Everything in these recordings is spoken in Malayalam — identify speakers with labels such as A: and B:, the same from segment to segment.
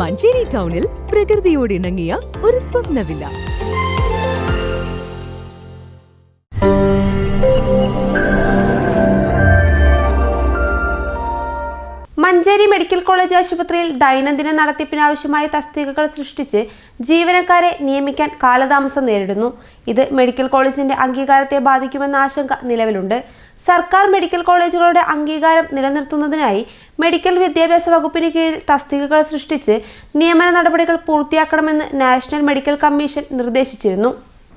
A: മഞ്ചേരി ടൗണിൽ പ്രകൃതിയോട് ഇണങ്ങിയ ഒരു സ്വപ്നവില്ല.
B: മഞ്ചേരി മെഡിക്കൽ കോളേജ് ആശുപത്രിയിൽ ദൈനംദിന നടത്തിപ്പിനാവശ്യമായ തസ്തികകൾ സൃഷ്ടിച്ച് ജീവനക്കാരെ നിയമിക്കാൻ കാലതാമസം നേരിടുന്നു. ഇത് മെഡിക്കൽ കോളേജിന്റെ അംഗീകാരത്തെ ബാധിക്കുമെന്ന ആശങ്ക നിലവിലുണ്ട്. സർക്കാർ മെഡിക്കൽ കോളേജുകളുടെ അംഗീകാരം നിലനിർത്തുന്നതിനായി മെഡിക്കൽ വിദ്യാഭ്യാസ വകുപ്പിന് കീഴിൽ തസ്തികകൾ സൃഷ്ടിച്ച് നിയമന നടപടികൾ പൂർത്തിയാക്കണമെന്ന് നാഷണൽ മെഡിക്കൽ കമ്മീഷൻ നിർദ്ദേശിച്ചിരുന്നു.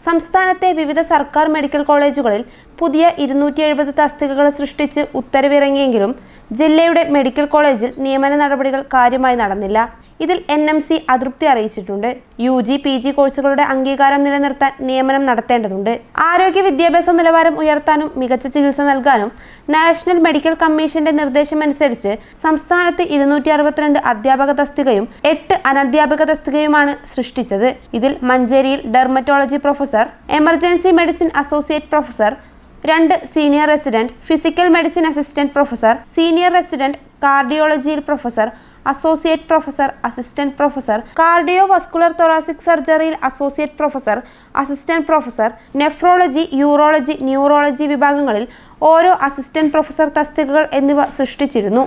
B: സംസ്ഥാനത്തെ വിവിധ സർക്കാർ മെഡിക്കൽ കോളേജുകളിൽ പുതിയ ഇരുന്നൂറ്റി എഴുപത് തസ്തികകൾ സൃഷ്ടിച്ച് ഉത്തരവിറങ്ങിയെങ്കിലും ജില്ലയുടെ മെഡിക്കൽ കോളേജിൽ നിയമന നടപടികൾ കാര്യമായി നടന്നില്ല. ഇതിൽ എൻ എം സി അതൃപ്തി അറിയിച്ചിട്ടുണ്ട്. യു ജി പി ജി കോഴ്സുകളുടെ അംഗീകാരം നിലനിർത്താൻ നിയമനം നടത്തേണ്ടതുണ്ട്. ആരോഗ്യ വിദ്യാഭ്യാസ നിലവാരം ഉയർത്താനും മികച്ച ചികിത്സ നൽകാനും നാഷണൽ മെഡിക്കൽ കമ്മീഷന്റെ നിർദ്ദേശമനുസരിച്ച് സംസ്ഥാനത്ത് ഇരുന്നൂറ്റി അറുപത്തിരണ്ട് അധ്യാപക തസ്തികയും എട്ട് അനധ്യാപക തസ്തികയുമാണ് സൃഷ്ടിച്ചത്. ഇതിൽ മഞ്ചേരിയിൽ dermatology professor emergency medicine associate professor രണ്ട് senior resident physical medicine assistant professor senior resident കാർഡിയോളജിയിൽ professor associate professor assistant professor cardio vascular thoracic സർജറിയിൽ associate professor assistant professor nephrology urology neurology വിഭാഗങ്ങളിൽ ഓരോ അസിസ്റ്റന്റ് പ്രൊഫസർ തസ്തികകൾ എന്നിവ സൃഷ്ടിച്ചിരുന്നു.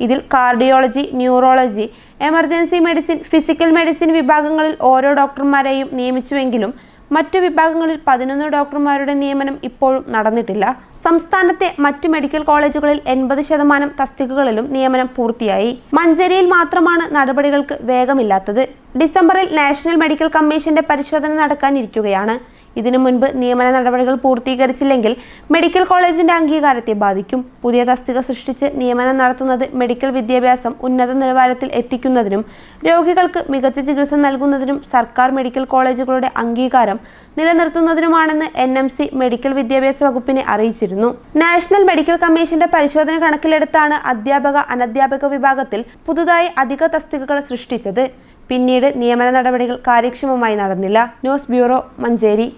B: ഇതിൽ cardiology neurology emergency medicine physical medicine വിഭാഗങ്ങളിൽ ഓരോ ഡോക്ടർമാരെയും നിയമിച്ചുവെങ്കിലും മറ്റു വിഭാഗങ്ങളിൽ പതിനൊന്ന് ഡോക്ടർമാരുടെ നിയമനം ഇപ്പോഴും നടന്നിട്ടില്ല. സംസ്ഥാനത്തെ മറ്റു മെഡിക്കൽ കോളേജുകളിൽ എൺപത് ശതമാനം തസ്തികകളിലും നിയമനം പൂർത്തിയായി. മഞ്ചേരിയിൽ മാത്രമാണ് നടപടികൾക്ക് വേഗമില്ലാത്തത്. ഡിസംബറിൽ നാഷണൽ മെഡിക്കൽ കമ്മീഷന്റെ പരിശോധന നടക്കാനിരിക്കുകയാണ്. ഇതിനു മുൻപ് നിയമന നടപടികൾ പൂർത്തീകരിച്ചില്ലെങ്കിൽ മെഡിക്കൽ കോളേജിന്റെ അംഗീകാരത്തെ ബാധിക്കും. പുതിയ തസ്തിക സൃഷ്ടിച്ച് നിയമനം നടത്തുന്നത് മെഡിക്കൽ വിദ്യാഭ്യാസം ഉന്നത നിലവാരത്തിൽ എത്തിക്കുന്നതിനും രോഗികൾക്ക് മികച്ച ചികിത്സ നൽകുന്നതിനും സർക്കാർ മെഡിക്കൽ കോളേജുകളുടെ അംഗീകാരം നിലനിർത്തുന്നതിനുമാണെന്ന് എൻ എം സി മെഡിക്കൽ വിദ്യാഭ്യാസ വകുപ്പിനെ അറിയിച്ചിരുന്നു. നാഷണൽ മെഡിക്കൽ കമ്മീഷന്റെ പരിശോധന കണക്കിലെടുത്താണ് അധ്യാപക അനധ്യാപക വിഭാഗത്തിൽ പുതുതായി അധിക തസ്തികകൾ സൃഷ്ടിച്ചത്. പിന്നീട് നിയമന നടപടികൾ കാര്യക്ഷമമായി നടന്നില്ല. News bureau Manjeri.